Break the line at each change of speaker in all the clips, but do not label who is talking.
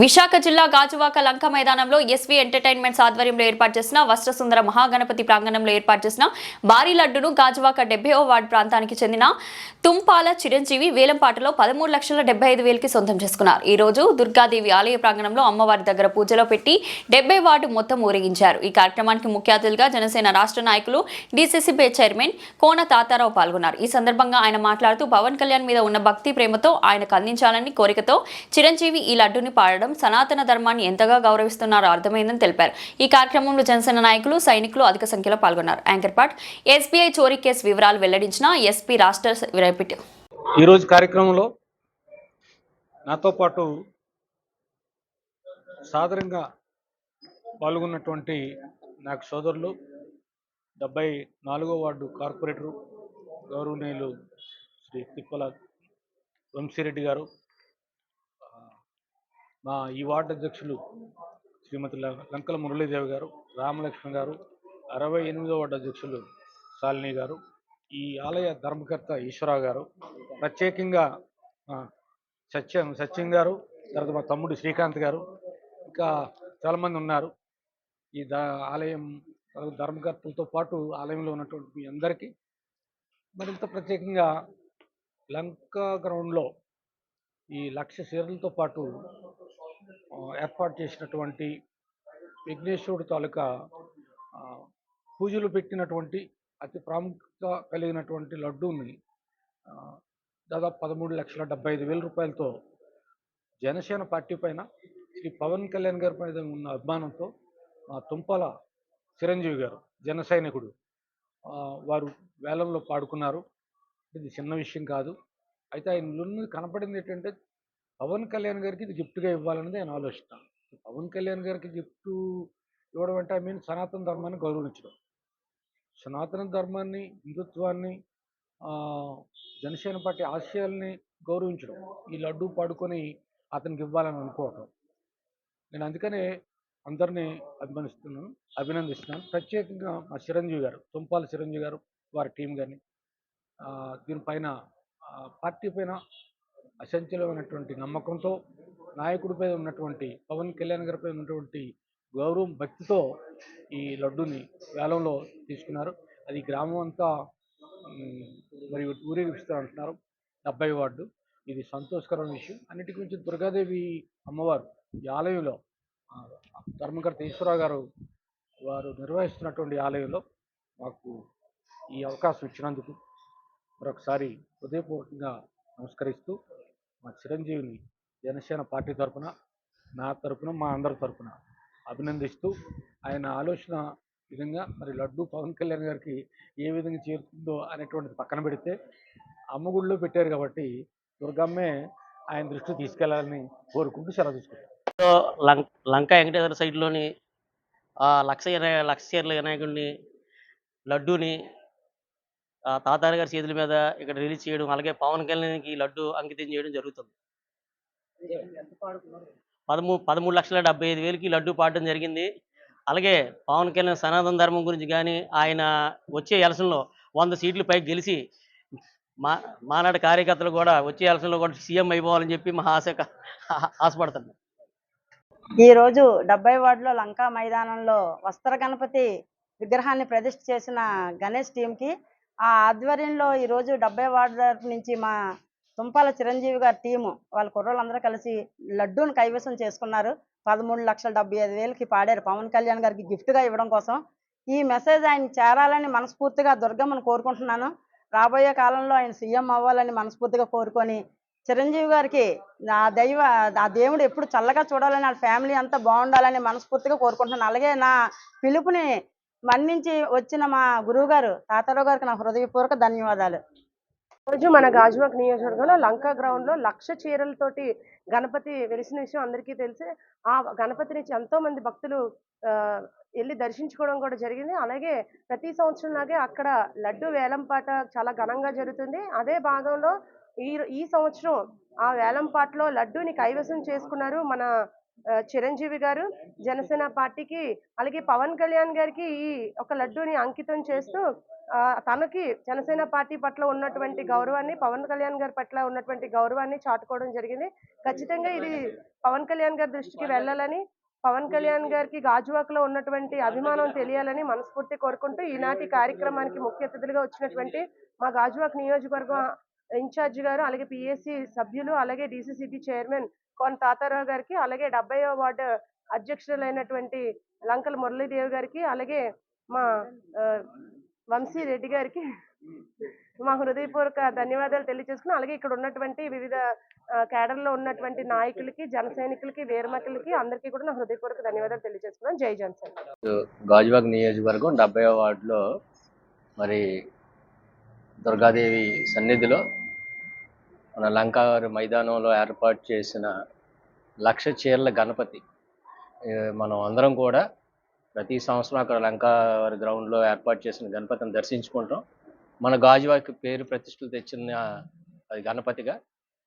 విశాఖ జిల్లా గాజువాక లంక మైదానంలో SV entertainments ఆధ్వర్యంలో ఏర్పాటు చేసిన వస్త్రసుందర మహాగణపతి ప్రాంగణంలో ఏర్పాటు చేసిన భారీ లడ్డును గాజువాక డెబ్బై వార్డు ప్రాంతానికి చెందిన తుంపాల చిరంజీవి వేలంపాటలో పదమూడు లక్షల డెబ్బై ఐదు వేలకి సొంతం చేసుకున్నారు. ఈ రోజు దుర్గాదేవి ఆలయ ప్రాంగణంలో అమ్మవారి దగ్గర పూజలో పెట్టి డెబ్బై వార్డు మొత్తం ఊరేగించారు. ఈ కార్యక్రమానికి ముఖ్య అతిథులుగా జనసేన రాష్ట్ర నాయకులు డీసీసీబీ చైర్మన్ కోన తాతారావు పాల్గొన్నారు. ఈ సందర్భంగా ఆయన మాట్లాడుతూ పవన్ కళ్యాణ్ మీద ఉన్న భక్తి ప్రేమతో ఆయనకు అందించాలని కోరికతో చిరంజీవి ఈ లడ్డుని పాడడం సనాతన ధర్మాన్ని ఎంతగా గౌరవిస్తున్నారో అర్థమైందని తెలిపారు. ఈ కార్యక్రమంలో జనసేన నాయకులు సైనికులు అధిక సంఖ్యలో పాల్గొన్నారు. యాంకర్ పాట్ ఎస్బీఐ చోరీ కేసు వివరాలు వెల్లడించిన ఎస్పీ రాష్ట్ర రేపిట్
ఈరోజు కార్యక్రమంలో నాతో పాటు సాధారణంగా పాల్గొన్నటువంటి నాకు సోదరులు డెబ్బై నాలుగో వార్డు కార్పొరేటరు గౌరవనీయులు శ్రీ తిప్పల వంశీరెడ్డి గారు మా ఈ వార్డు అధ్యక్షులు శ్రీమతి లంకల మురళీదేవి గారు రామలక్ష్మణ్ గారు అరవై ఎనిమిదో వార్డు అధ్యక్షులు శాలిని గారు ఈ ఆలయ ధర్మకర్త ఈశ్వరరావు గారు ప్రత్యేకంగా సత్యం సత్యం గారు తర్వాత మా తమ్ముడు శ్రీకాంత్ గారు ఇంకా చాలామంది ఉన్నారు. ఈ ద ఆలయం తర్వాత ధర్మకర్తలతో పాటు ఆలయంలో ఉన్నటువంటి మీ అందరికీ మరింత ప్రత్యేకంగా లంకా గ్రౌండ్లో ఈ లక్ష చీరలతో పాటు ఏర్పాటు చేసినటువంటి విఘ్నేశ్వరుడు తాలూకా పూజలు పెట్టినటువంటి అతి ప్రాముఖ్యత కలిగినటువంటి లడ్డూని దాదాపు పదమూడు లక్షల డెబ్బై ఐదు వేల రూపాయలతో జనసేన పార్టీ పైన శ్రీ పవన్ కళ్యాణ్ గారి పైన ఉన్న అభిమానంతో మా తుంపల చిరంజీవి గారు జన సైనికుడు వారు వేలంలో పాడుకున్నారు. ఇది చిన్న విషయం కాదు. అయితే ఆయన కనపడింది ఏంటంటే పవన్ కళ్యాణ్ గారికి ఇది గిఫ్ట్గా ఇవ్వాలన్నది నేను ఆలోచన. పవన్ కళ్యాణ్ గారికి గిఫ్ట్ ఇవ్వడం అంటే ఐ మీన్ సనాతన ధర్మాన్ని గౌరవించడం. సనాతన ధర్మాన్ని హిందుత్వాన్ని జనసేన పార్టీ ఆశయాల్ని గౌరవించడం. ఈ లడ్డు పాడుకొని అతనికి ఇవ్వాలని అనుకోవటం. నేను అందుకనే అందరినీ అభిమానిస్తున్నాను అభినందిస్తున్నాను. ప్రత్యేకంగా మా చిరంజీవి గారు తుంపాల చిరంజీవి గారు వారి టీం కానీ దీనిపైన పార్టీ పైన అసంచలమైనటువంటి నమ్మకంతో నాయకుడిపై ఉన్నటువంటి పవన్ కళ్యాణ్ గారిపై ఉన్నటువంటి గౌరవం భక్తితో ఈ లడ్డుని వేలంలో తీసుకున్నారు. అది గ్రామం అంతా మరి ఊరేగిస్తారు అంటున్నారు. డెబ్బై వార్డు. ఇది సంతోషకరమైన విషయం. అన్నిటి గురించి దుర్గాదేవి అమ్మవారు ఈ ఆలయంలో ధర్మకర్త ఈశ్వరరావు గారు వారు నిర్వహిస్తున్నటువంటి ఆలయంలో మాకు ఈ అవకాశం ఇచ్చినందుకు మరొకసారి హృదయపూర్వకంగా నమస్కరిస్తూ మా చిరంజీవిని జనసేన పార్టీ తరపున నా తరపున మా అందరి తరఫున అభినందిస్తూ ఆయన ఆలోచన విధంగా మరి లడ్డు పవన్ కళ్యాణ్ గారికి ఏ విధంగా చేరుతుందో అనేటువంటిది పక్కన పెడితే అమ్మగుడిలో పెట్టారు కాబట్టి దుర్గమ్మే ఆయన దృష్టికి తీసుకెళ్ళాలని కోరుకుంటూ సెలవు తీసుకుంటాం.
లం- లంక వెంకటేశ్వర సైడ్లోని ఆ లక్ష లక్ష వినాయకుడిని లడ్డూని తాతారి గారి చేతుల మీద ఇక్కడ రిలీజ్ చేయడం అలాగే పవన్ కళ్యాణ్కి లడ్డు అంకితం చేయడం జరుగుతుంది. పదమూడు పదమూడు లక్షల డెబ్బై ఐదు వేలకి లడ్డు పాడడం జరిగింది. అలాగే పవన్ కళ్యాణ్ సనాతన ధర్మం గురించి కానీ ఆయన వచ్చే ఎలక్షన్లో వంద సీట్లు పైకి గెలిచి మా మానాడు కార్యకర్తలు కూడా వచ్చే ఎలక్షన్లో కూడా సీఎం అయిపోవాలని చెప్పి మా ఆశ ఆశపడుతున్నాం
ఈ రోజు డెబ్బై వార్డులో లంకా మైదానంలో వస్త్ర గణపతి విగ్రహాన్ని ప్రతిష్ఠ చేసిన గణేష్ టీంకి ఆ ఆధ్వర్యంలో ఈరోజు డెబ్బై వార్డు నుంచి మా తుంపాల చిరంజీవి గారి టీము వాళ్ళ కుర్రోళ్ళందరూ కలిసి లడ్డూను కైవసం చేసుకున్నారు. పదమూడు లక్షల డెబ్బై ఐదు వేలకి పాడారు. పవన్ కళ్యాణ్ గారికి గిఫ్ట్గా ఇవ్వడం కోసం ఈ మెసేజ్ ఆయన చేరాలని మనస్ఫూర్తిగా దుర్గమ్మను కోరుకుంటున్నాను. రాబోయే కాలంలో ఆయన సీఎం అవ్వాలని మనస్ఫూర్తిగా కోరుకొని చిరంజీవి గారికి నా దైవ ఆ దేవుడు ఎప్పుడు చల్లగా చూడాలని వాళ్ళ ఫ్యామిలీ అంతా బాగుండాలని మనస్ఫూర్తిగా కోరుకుంటున్నాను. అలాగే నా పిలుపుని మన్నించి వచ్చిన మా గురువు గారు తాతారావు గారికి నా హృదయపూర్వక ధన్యవాదాలు.
రోజు మన గాజువాక్ నియోజకవర్గంలో లంకా గ్రౌండ్లో లక్ష చీరలతోటి గణపతి వెలిసిన విషయం అందరికీ తెలిసి ఆ గణపతి ఎంతో మంది భక్తులు వెళ్ళి దర్శించుకోవడం కూడా జరిగింది. అలాగే ప్రతి సంవత్సరం లాగే అక్కడ లడ్డు వేలంపాట చాలా ఘనంగా జరుగుతుంది. అదే భాగంలో ఈ ఈ సంవత్సరం ఆ వేలంపాటలో లడ్డూని కైవసం చేసుకున్నారు మన చిరంజీవి గారు జనసేన పార్టీకి అలాగే పవన్ కళ్యాణ్ గారికి ఈ ఒక లడ్డూని అంకితం చేస్తూ తనకి జనసేన పార్టీ పట్ల ఉన్నటువంటి గౌరవాన్ని పవన్ కళ్యాణ్ గారి పట్ల ఉన్నటువంటి గౌరవాన్ని చాటుకోవడం జరిగింది. ఖచ్చితంగా ఇది పవన్ కళ్యాణ్ గారి దృష్టికి వెళ్ళాలని పవన్ కళ్యాణ్ గారికి గాజువాకలో ఉన్నటువంటి అభిమానం తెలియాలని మనస్ఫూర్తి కోరుకుంటూ ఈనాటి కార్యక్రమానికి ముఖ్య అతిథులుగా వచ్చినటువంటి మా గాజువాక నియోజకవర్గం ఇన్ఛార్జ్ గారు అలాగే పిఎస్సి సభ్యులు అలాగే డిసిసిబి చైర్మన్ కోన తాతారావు గారికి అలాగే డెబ్బైవ వార్డు అధ్యక్షులైనటువంటి లంకల మురళీదేవి గారికి అలాగే మా వంశీ రెడ్డి గారికి మా హృదయపూర్వక ధన్యవాదాలు తెలియజేసుకుని అలాగే ఇక్కడ ఉన్నటువంటి వివిధ కేడర్లో ఉన్నటువంటి నాయకులకి జన సైనికులకి వీరమకులకి అందరికీ కూడా నా హృదయపూర్వక ధన్యవాదాలు తెలియజేసుకున్నాను జై జనసేన.
గాజువాగ్ నియోజకవర్గం డెబ్బై వార్డులో మరి దుర్గాదేవి సన్నిధిలో మన లంకావారి మైదానంలో ఏర్పాటు చేసిన లక్ష చీరల గణపతి. మనం అందరం కూడా ప్రతి సంవత్సరం అక్కడ లంకావారి గ్రౌండ్లో ఏర్పాటు చేసిన గణపతిని దర్శించుకుంటాం. మన గాజువాకి పేరు ప్రతిష్టలు తెచ్చిన అది గణపతిగా.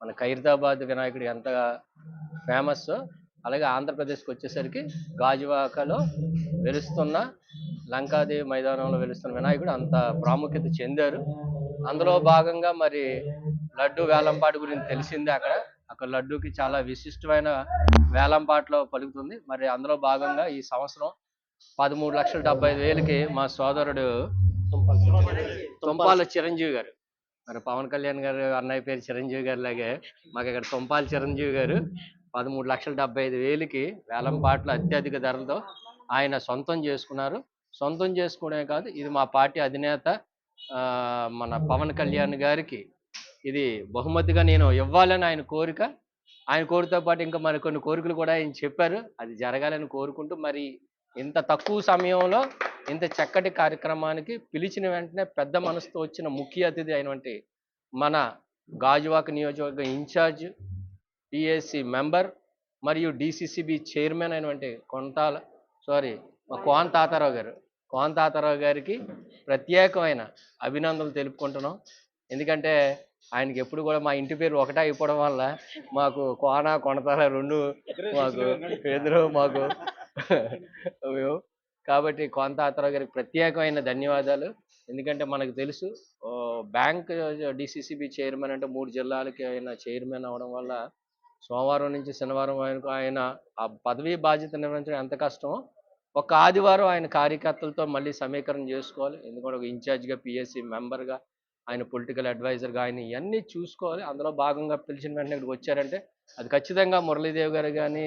మన ఖైరతాబాద్ వినాయకుడు ఎంత ఫేమస్ అలాగే ఆంధ్రప్రదేశ్కి వచ్చేసరికి గాజువాకలో వెలుస్తున్న లంకాదేవి మైదానంలో వెలుస్తున్న వినాయకుడు అంత ప్రాముఖ్యత చెందారు. అందులో భాగంగా మరి లడ్డు వేలంపాటు గురించి తెలిసిందే అక్కడ. అక్కడ లడ్డూకి చాలా విశిష్టమైన వేలంపాట్లో పలుకుతుంది. మరి అందులో భాగంగా ఈ సంవత్సరం పదమూడు లక్షల డెబ్బై ఐదు వేలకి మా సోదరుడు తుంపాల చిరంజీవి గారు. మరి పవన్ కళ్యాణ్ గారు అన్నయ్య పేరు చిరంజీవి గారు లాగే మాకు ఇక్కడ తుంపాల చిరంజీవి గారు పదమూడు లక్షల డెబ్బై ఐదు వేలకి వేలంపాట్లు అత్యధిక ధరలతో ఆయన సొంతం చేసుకున్నారు. సొంతం చేసుకోవడమే కాదు ఇది మా పార్టీ అధినేత ఆ, మన పవన్ కళ్యాణ్ గారికి ఇది బహుమతిగా నేను ఇవ్వాలని ఆయన కోరిక. ఆయన కోరితో పాటు ఇంకా మరి కొన్ని కోరికలు కూడా ఆయన చెప్పారు. అది జరగాలని కోరుకుంటూ మరి ఇంత తక్కువ సమయంలో ఇంత చక్కటి కార్యక్రమానికి పిలిచిన వెంటనే పెద్ద మనసుతో వచ్చిన ముఖ్య అతిథి అయినటువంటి మన గాజువాక నియోజకవర్గ ఇన్ఛార్జ్ పిఎస్సి మెంబర్ మరియు డిసిసిబి చైర్మన్ అయినటువంటి కొంతాల సారీ మా కోన్ తాతారావు గారు. కోన్ తాతారావు గారికి ప్రత్యేకమైన అభినందనలు తెలుపుకుంటున్నాం. ఎందుకంటే ఆయనకి ఎప్పుడు కూడా మా ఇంటి పేరు ఒకటే అయిపోవడం వల్ల మాకు కోన కొనతాల రెండు మాకు ఎదురు మాకు మేము. కాబట్టి కోన తాతారావు గారికి ప్రత్యేకమైన ధన్యవాదాలు. ఎందుకంటే మనకు తెలుసు బ్యాంక్ డిసిసిబి చైర్మన్ అంటే మూడు జిల్లాలకి ఆయన చైర్మన్ అవడం వల్ల సోమవారం నుంచి శనివారం వరకు ఆయన ఆ పదవీ బాధ్యత నిర్వహించడం ఎంత కష్టమో ఒక ఆదివారం ఆయన కార్యకర్తలతో మళ్ళీ సమీకరణ చేసుకోవాలి. ఎందుకంటే ఒక ఇన్ఛార్జ్గా పిఎస్సి మెంబర్గా ఆయన పొలిటికల్ అడ్వైజర్గా ఆయన ఇవన్నీ చూసుకోవాలి. అందులో భాగంగా పిలిచిన వెంటనే ఇక్కడికి వచ్చారంటే అది ఖచ్చితంగా మురళీదేవి గారు కానీ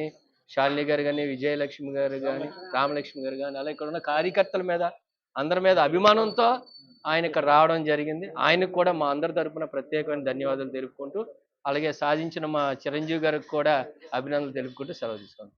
శాలిని గారు కానీ విజయలక్ష్మి గారు కానీ రామలక్ష్మి. గారు కానీ అలా ఇక్కడ ఉన్న కార్యకర్తల మీద అందరి మీద అభిమానంతో ఆయన ఇక్కడ రావడం జరిగింది. ఆయనకు కూడా మా అందరి తరపున ప్రత్యేకమైన ధన్యవాదాలు తెలుపుకుంటూ అలాగే సాధించిన మా చిరంజీవి గారికి కూడా అభినందనలు తెలుపుకుంటూ సెలవు తీసుకుంటాం